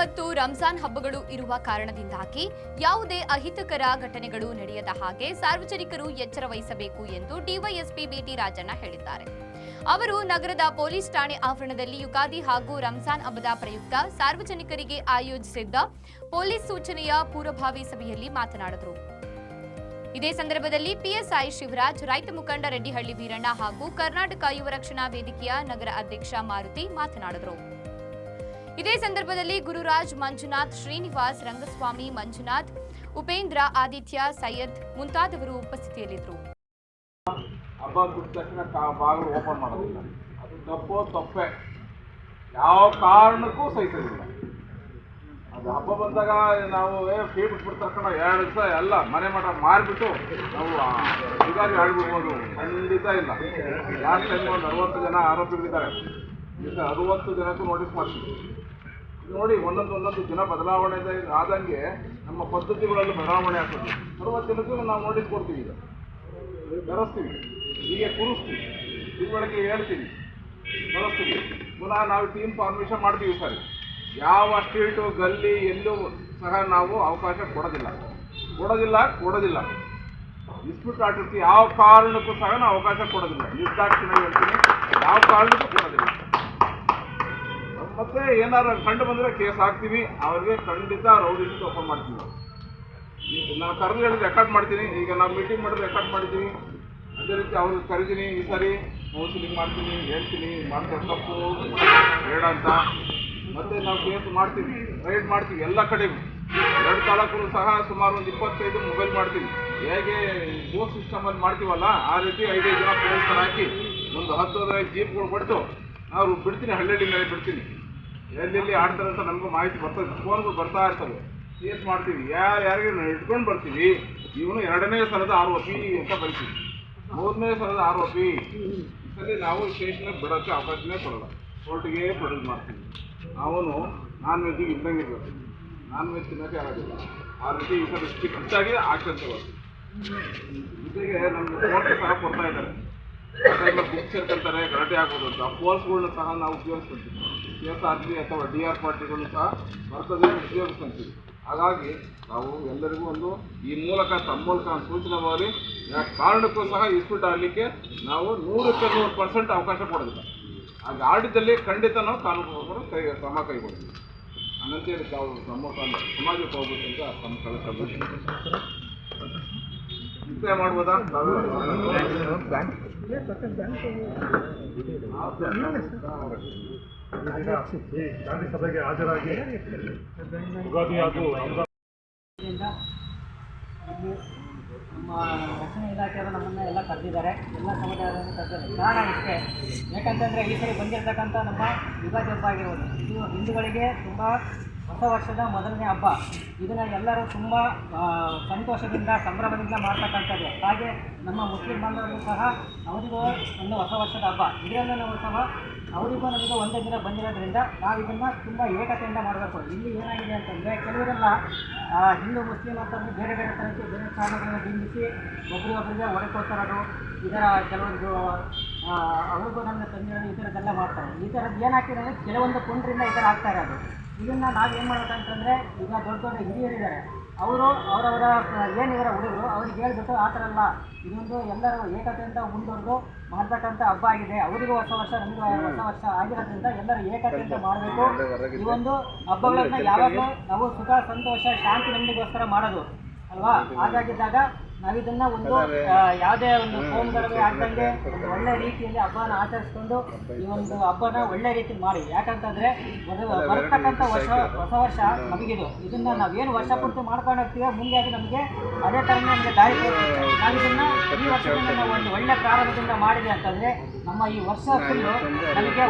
ರಂಜಾನ್ ಹಬ್ಬಗಳು ಇರುವ ಕಾರಣದಿಂದಾಗಿ ಯಾವುದೇ ಅಹಿತಕರ ಘಟನೆಗಳು ನಡೆಯದ ಹಾಗೆ ಸಾರ್ವಜನಿಕರು ಎಚ್ಚರ ವಹಿಸಬೇಕು ಎಂದು ಡಿವೈಎಸ್ಪಿ ಬಿಟಿ ರಾಜಣ್ಣ ಹೇಳಿದ್ದಾರೆ. ಅವರು ನಗರದ ಪೊಲೀಸ್ ಠಾಣೆ ಆವರಣದಲ್ಲಿ ಯುಗಾದಿ ಹಾಗೂ ರಂಜಾನ್ ಹಬ್ಬದ ಪ್ರಯುಕ್ತ ಸಾರ್ವಜನಿಕರಿಗೆ ಆಯೋಜಿಸಿದ್ದ ಪೊಲೀಸ್ ಸೂಚನೆಯ ಪೂರ್ವಭಾವಿ ಸಭೆಯಲ್ಲಿ ಮಾತನಾಡಿದರು. ಇದೇ ಸಂದರ್ಭದಲ್ಲಿ ಪಿಎಸ್ಐ ಶಿವರಾಜ್, ರೈತ ಮುಖಂಡ ರೆಡ್ಡಿಹಳ್ಳಿ ವೀರಣ್ಣ ಹಾಗೂ ಕರ್ನಾಟಕ ಯುವ ರಕ್ಷಣಾ ವೇದಿಕೆಯ ನಗರ ಅಧ್ಯಕ್ಷ ಮಾರುತಿ ಮಾತನಾಡಿದರು. ಇದೇ ಸಂದರ್ಭದಲ್ಲಿ ಗುರುರಾಜ್ ಮಂಜುನಾಥ್, ಶ್ರೀನಿವಾಸ್ ರಂಗಸ್ವಾಮಿ, ಮಂಜುನಾಥ್, ಉಪೇಂದ್ರ ಆದಿತ್ಯ, ಸೈಯದ್ ಮುಂತಾದವರು ಉಪಸ್ಥಿತಿಯಲ್ಲಿದ್ದರು. ಹಬ್ಬ ತಕ್ಷಣ ಬಾಗಿಲು ಓಪನ್ ಮಾಡೋದಿಲ್ಲ. ಅದು ತಪ್ಪೋ ತಪ್ಪೆ. ಯಾವ ಕಾರಣಕ್ಕೂ ಸಹಿತ ಅದು ಹಬ್ಬ ಬಂದಾಗ ನಾವು, ಏ ಫೀ ಬಿಟ್ಬಿಟ್ಟು ತಕ್ಷಣ ಎರಡು ದಿವಸ ಎಲ್ಲ ಮನೆ ಮಠ ಮಾರಿಬಿಟ್ಟು ನಾವು ಯುಗಾದಿ ಆಡ್ಬಿಡ್ಬೋದು ಖಂಡಿತ ಇಲ್ಲ. ಲಾಸ್ಟ್ ಟೈಮ್ ಒಂದು ಅರವತ್ತು ಜನ ಆರೋಪಿಗಳಿದ್ದಾರೆ. ಅರವತ್ತು ಜನಕ್ಕೂ ನೋಟಿಸ್ ಮಾಡ್ತೀವಿ. ನೋಡಿ, ಒಂದೊಂದು ಒಂದೊಂದು ದಿನ ಬದಲಾವಣೆ ಆದಂಗೆ ನಮ್ಮ ಪದ್ಧತಿಗಳಲ್ಲಿ ಬದಲಾವಣೆ ಆಗ್ತದೆ. ಬರುವ ದಿನಕ್ಕೂ ನಾವು ನೋಡಿಕೊಡ್ತೀವಿ ಕೊಡ್ತೀವಿ ಈಗ. ಬೆರೆಸ್ತೀವಿ. ಹೀಗೆ ಕೂರಿಸ್ತೀವಿ. ತಿಳುವಳಿಕೆ ಹೇಳ್ತೀವಿ. ಬೆಳೆಸ್ತೀವಿ ಪುನಃ ನಾವು ಟೀಮ್ ಫಾರ್ಮೇಷನ್ ಮಾಡ್ತೀವಿ ಸರ್. ಯಾವ ಸ್ಟ್ರೀಟು ಗಲ್ಲಿ, ಎಲ್ಲೂ ಸಹ ನಾವು ಅವಕಾಶ ಕೊಡೋದಿಲ್ಲ. ಕೊಡೋದಿಲ್ಲ ಕೊಡೋದಿಲ್ಲ. ಡಿಸ್ಪ್ಯೂಟ್ ಆಟಿರ್ತೀವಿ ಯಾವ ಕಾರಣಕ್ಕೂ ಸಹ ನಾವು ಅವಕಾಶ ಕೊಡೋದಿಲ್ಲ. ನಿರ್ದಾಕ್ಷಿಣ್ಯ ಹೇಳ್ತೀನಿ. ಯಾವ ಕಾರಣಕ್ಕೂ ಕೊಡೋದಿಲ್ಲ. ಮತ್ತೆ ಏನಾರು ಕಂಡು ಬಂದರೆ ಕೇಸ್ ಹಾಕ್ತೀವಿ. ಅವ್ರಿಗೆ ಖಂಡಿತ ರೌಡಿ ಓಪನ್ ಮಾಡ್ತೀವಿ ನಾವು. ಕರೆದು ಹೇಳಿದ್ರೆ ರೆಕಾರ್ಡ್ ಮಾಡ್ತೀನಿ. ಈಗ ನಾವು ಮೀಟಿಂಗ್ ಮಾಡಿದ್ರೆ ರೆಕಾರ್ಡ್ ಮಾಡ್ತೀನಿ ಅದೇ ರೀತಿ ಅವ್ರಿಗೆ ಕರಿತೀನಿ. ಈ ಸರಿ ಕೌನ್ಸಿಲಿಂಗ್ ಮಾಡ್ತೀನಿ, ಹೇಳ್ತೀನಿ. ಮಾಡ್ತಾರೆ ತಪ್ಪು, ಬೇಡ ಅಂತ. ಮತ್ತೆ ನಾವು ಕೇಸ್ ಮಾಡ್ತೀವಿ ರೈಡ್ ಮಾಡ್ತೀವಿ ಎಲ್ಲ ಕಡೆಗೂ. ಎರಡು ತಾಲೂಕು ಸಹ ಸುಮಾರು ಒಂದು ಇಪ್ಪತ್ತೈದು ಮೊಬೈಲ್ ಮಾಡ್ತೀವಿ. ಹೇಗೆ ಸಿಸ್ಟಮಲ್ಲಿ ಮಾಡ್ತೀವಲ್ಲ, ಆ ರೀತಿ ಐದೈದು ಜನ ಪೊಲೀಸರು ಹಾಕಿ, ಒಂದು ಹತ್ತು ಹದಿನೈದು ಜೀಪ್ಗಳು ಕೊಟ್ಟು ನಾವು ಬಿಡ್ತೀನಿ ಹಳ್ಳಿ ಮೇಲೆ ಬಿಡ್ತೀನಿ. ಎಲ್ಲೆಲ್ಲಿ ಆಡ್ತಾರೆ ಅಂತ ನಮಗೂ ಮಾಹಿತಿ ಬರ್ತದೆ. ಫೋನ್ಗಳು ಬರ್ತಾ ಇರ್ತವೆ. ಕೇಸ್ ಮಾಡ್ತೀವಿ. ಯಾರು ಯಾರಿಗೆ ಇಟ್ಕೊಂಡು ಬರ್ತೀವಿ, ಇವನು ಎರಡನೇ ಸಲದ ಆರೋಪಿ ಅಂತ ಬರ್ತೀವಿ. ಮೂರನೇ ಸಲದ ಆರೋಪಿ. ಸಲ ನಾವು ಸ್ಟೇಷನ್ಗೆ ಬಿಡೋಕ್ಕೆ ಅವಕಾಶನೇ ಕೊಡಲ್ಲ. ಕೋರ್ಟ್ಗೆ ಪ್ರೊಡ್ಯೂಸ್ ಮಾಡ್ತೀವಿ. ಅವನು ನಾನ್ ವೆಜ್ಜಿಗೆ ಇದ್ದಂಗೆ ಇರಬೇಕು. ನಾನ್ ವೆಜ್ ತಿನ್ನೋಕೆ ಆಗೋದಿಲ್ಲ. ಆ ರೀತಿ ಈ ಸಲ ಸ್ಟ್ರಿಕ್ಟಾಗಿ ಆಕ್ಷನ್ ತಗೋದು ಜೊತೆಗೆ ನಮ್ಗೆ ಕೋರ್ಟ್ ಸಹ ಕೊಡ್ತಾ ಇದ್ದಾರೆ. ಬುಕ್ ಸೇರ್ಕೊಂತಾರೆ ಗಲಾಟೆ ಆಗ್ಬೋದು ಅಂತ ಫೋರ್ಸ್ಗಳನ್ನ ಸಹ ನಾವು ಉಪಯೋಗಿಸ್ಕೊಂತೀವಿ. ಕೆ ಎಸ್ ಆರ್ ಪಿ ಅಥವಾ ಡಿ ಆರ್ ಪಾರ್ಟಿಗಳನ್ನ ಸಹ ಬರ್ತದೆ ಉಪಯೋಗಿಸ್ಕೊಂತೀವಿ. ಹಾಗಾಗಿ ನಾವು ಎಲ್ಲರಿಗೂ ಒಂದು ಈ ಮೂಲಕ ತಮ್ಮ ಮೂಲಕ ಸೂಚನೆ ಮಾಡಿ ಕಾರಣಕ್ಕೂ ಸಹ ಇಸ್ಪಿಟ್ ಆಗಲಿಕ್ಕೆ ನಾವು ನೂರಕ್ಕೆ ನೂರು ಪರ್ಸೆಂಟ್ ಅವಕಾಶ ಕೊಡೋದಿಲ್ಲ. ಹಾಗೆ ಆಡಿದಲ್ಲಿ ಖಂಡಿತ ನಾವು ಕಾನೂನು ಕೈ, ಕ್ರಮ ಕೈಗೊಳ್ತೀವಿ. ಹಂಗಂತೇಳಿ ತಾವು ನಮ್ಮ ಸಮ- ಸಮಾಜಕ್ಕೆ ಹೋಗ್ಬೇಕು ಅಂತ ತಮ್ಮ ನಾವು ಮಾಡ್ಬೋದಾ? ಸಭೆಗೆ ಹಾಜರಾಗಿ ಯುಗಾದಿ ಹಾಗೂ ನಮ್ಮ ರಕ್ಷಣಾ ಇಲಾಖೆಯವರು ನಮ್ಮನ್ನ ಎಲ್ಲ ಕರೆದಿದ್ದಾರೆ. ಎಲ್ಲ ಸಮುದಾಯವನ್ನು ಕರೆದಿದ್ದಾರೆ. ಕಾರಣ ಇಷ್ಟೇ ಯಾಕಂತಂದರೆ ಈ ಸರಿ ಬಂದಿರತಕ್ಕಂಥ ನಮ್ಮ ಯುಗಾದಿ ಹಬ್ಬ ಆಗಿರ್ಬೋದು. ಇದು ಹಿಂದೂಗಳಿಗೆ ತುಂಬ ಹೊಸ ವರ್ಷದ ಮೊದಲನೇ ಹಬ್ಬ. ಇದನ್ನು ಎಲ್ಲರೂ ತುಂಬ ಸಂತೋಷದಿಂದ, ಸಂಭ್ರಮದಿಂದ ಮಾಡ್ತಕ್ಕಂಥದ್ದು. ಹಾಗೆ ನಮ್ಮ ಮುಸ್ಲಿಂ ಬಾಂಧವರು ಸಹ ಅವರಿಗೂ ಒಂದು ಹೊಸ ವರ್ಷದ ಹಬ್ಬ. ಇದರಲ್ಲೂ ನಾವು ಸಹ ಅವರಿಗೂ ನಮಗೂ ಒಂದೇ ದಿನ ಬಂದಿರೋದ್ರಿಂದ ನಾವು ಇದನ್ನು ತುಂಬ ಏಕತೆಯಿಂದ ಮಾಡಬೇಕು. ಇಲ್ಲಿ ಏನಾಗಿದೆ ಅಂತಂದರೆ ಕೆಲವರೆಲ್ಲ ಹಿಂದೂ, ಮುಸ್ಲಿಂ ಅಂತಂದು ಬೇರೆ ಬೇರೆ ಥರಕ್ಕೆ ಬೇರೆ ಕಾರಣಗಳನ್ನು ಬಿಂಬಿಸಿ ಒಬ್ಬರಿಗೊಬ್ಬರಿಗೆ ಹೊಡೆಕೊಡ್ತಾರೋದು ಇದರ ಕೆಲವೊಂದು ಅವ್ರಿಗೂ ನನ್ನ ತಂದೆಯವರು ಈ ಥರದ್ದೆಲ್ಲ ಮಾಡ್ತಾರೆ. ಈ ಥರದ್ದು ಏನಾಗ್ತಿದೆ ಅಂದರೆ ಕೆಲವೊಂದು ಪುಂಡ್ರಿಂದ ಈ ಥರ ಆಗ್ತಾ ಇರೋದು. ಇದನ್ನು ನಾವು ಏನು ಮಾಡ್ಬೇಕಂತಂದರೆ ಈಗ ದೊಡ್ಡ ದೊಡ್ಡ ಹಿರಿಯರಿದ್ದಾರೆ ಅವರು ಅವರವರ ಏನಿವರ ಹುಡುಗರು, ಅವ್ರಿಗೆ ಹೇಳ್ಬಿಟ್ಟು ಆ ಥರ ಅಲ್ಲ. ಇದೊಂದು ಎಲ್ಲರೂ ಏಕತೆಯಿಂದ ಮುಂದುವರೆದು ಮಾಡ್ತಕ್ಕಂಥ ಹಬ್ಬ ಆಗಿದೆ. ಅವರಿಗೂ ಹೊಸ ವರ್ಷ, ನಮಗೂ ಹೊಸ ವರ್ಷ ಆಗಿರೋದ್ರಿಂದ ಎಲ್ಲರೂ ಏಕತೆಯಿಂದ ಮಾಡಬೇಕು. ಈ ಒಂದು ಹಬ್ಬಗಳನ್ನ ಯಾವಾಗಲೂ ನಾವು ಸುಖ, ಸಂತೋಷ, ಶಾಂತಿ ನೆಮ್ಮದಿಗೋಸ್ಕರ ಮಾಡೋದು. ಅಲ್ವಾ? ಹಾಗಾಗಿದ್ದಾಗ ನಾವಿದನ್ನ ಒಂದು ಯಾವುದೇ ಒಂದು ಫೋನ್ಗಳಿಗೆ ಆಗ್ದಂಗೆ ಒಂದು ಒಳ್ಳೆ ರೀತಿಯಲ್ಲಿ ಹಬ್ಬನ ಆಚರಿಸ್ಕೊಂಡು ಈ ಒಂದು ಹಬ್ಬನ ಒಳ್ಳೆ ರೀತಿ ಮಾಡಿ. ಯಾಕಂತಂದ್ರೆ ಬರ್ತಕ್ಕಂಥ ವರ್ಷ ಹೊಸ ವರ್ಷ ನಮಗಿದು. ಇದನ್ನ ನಾವೇನು ವರ್ಷ ಪೂರ್ತಿ ಮಾಡ್ಕೊಂಡು ಹೋಗ್ತೀವೋ ಮುಂದೆ ಅದು ನಮಗೆ ಅದೇ ಥರ ನಮಗೆ ದಾರಿ ನಾವು ನಾವಿದನ್ನ ಈ ವರ್ಷದಿಂದ ನಾವು ಒಂದು ಒಳ್ಳೆ ಪ್ರಾರಂಭದಿಂದ ಮಾಡಿದೆ ಅಂತಂದ್ರೆ ನಮ್ಮ ಈ ವರ್ಷ ಫುಲ್ಲು ನಮಗೆ